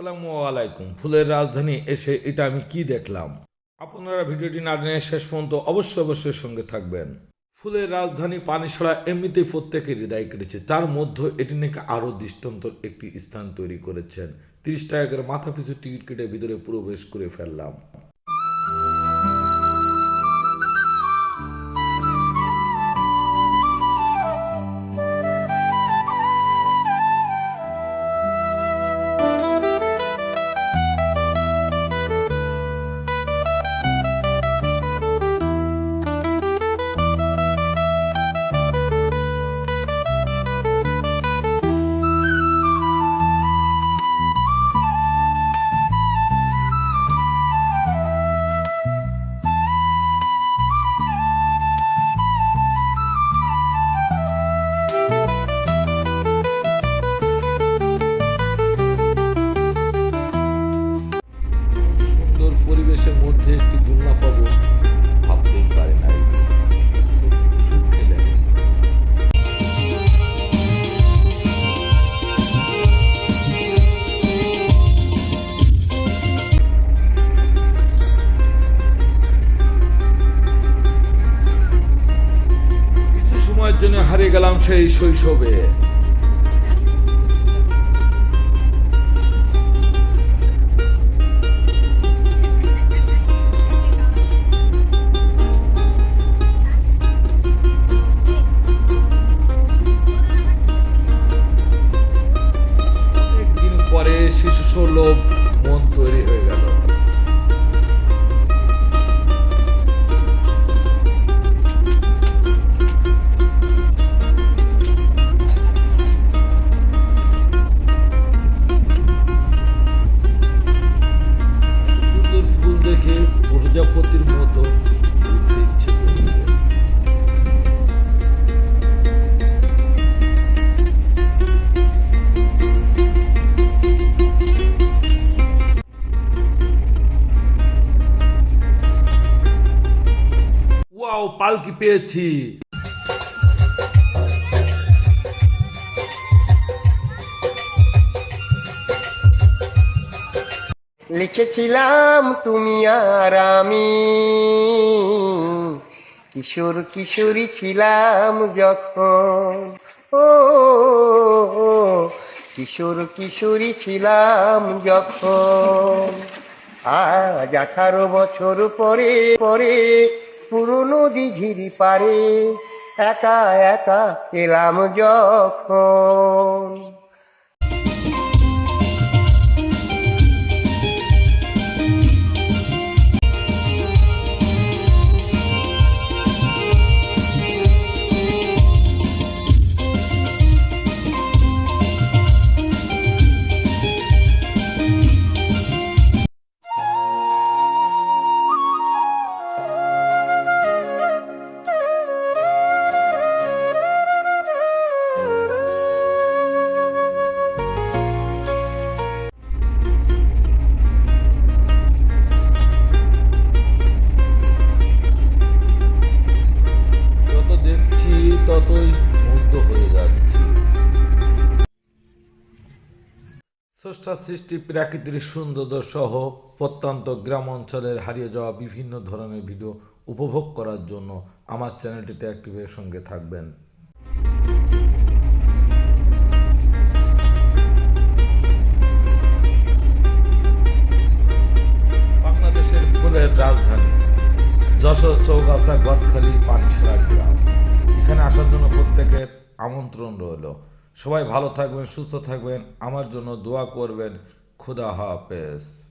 আসসালামু আলাইকুম। ফুলের রাজধানী এসে এটা আমি কি দেখলাম? আপনারা ভিডিওটি না জেনে শেষ পর্যন্ত অবশ্যই অবশ্যই সঙ্গে থাকবেন। ফুলের রাজধানী পানিসরা এমনিতেই প্রত্যেকের হৃদয় কেটেছে তার মধ্যে এটি নাকি আরও দৃষ্টান্তর একটি স্থান তৈরি করেছেন। তিরিশ টাকা করে মাথা পিছু টিকিট কেটে ভিতরে প্রবেশ করে ফেললাম। পরিবেশের মধ্যে একটি দোলনা পাবো ভাবতেই পারে সময়ের জন্য হারিয়ে গেলাম সেই শৈশবে। পরে শিশু সুলভ মন তৈরি হয়ে গেল। প্রজাপতির মতো উঠতে ওয়াও পালকি পেয়েছি। লিখেছিলাম তুমি আর আমি। কিশোর কিশোরী ছিলাম যখন। ও, কিশোর কিশোরী ছিলাম যখন। আজ আঠারো বছর পরে পরে পুরনো দিঘির পারে একা একা এলাম যখন। স্রষ্টা সৃষ্টি প্রাকৃতিক সৌন্দর্য সহ প্রত্যন্ত গ্রাম অঞ্চলের হারিয়ে যাওয়া বিভিন্ন ধরনের ভিডিও উপভোগ করার জন্য আমার চ্যানেলটিতে অ্যাক্টিভের সঙ্গে থাকবেন। বাংলাদেশের ফুলের রাজধানী, যশোর চৌগাছা গদখালি পানিসরা গ্রাম। এখানে আসার জন্য প্রত্যেকের আমন্ত্রণ রইল। সবাই ভালো থাকবেন সুস্থ থাকবেন। আমার জন্য দোয়া করবেন। খুদা হাফেজ।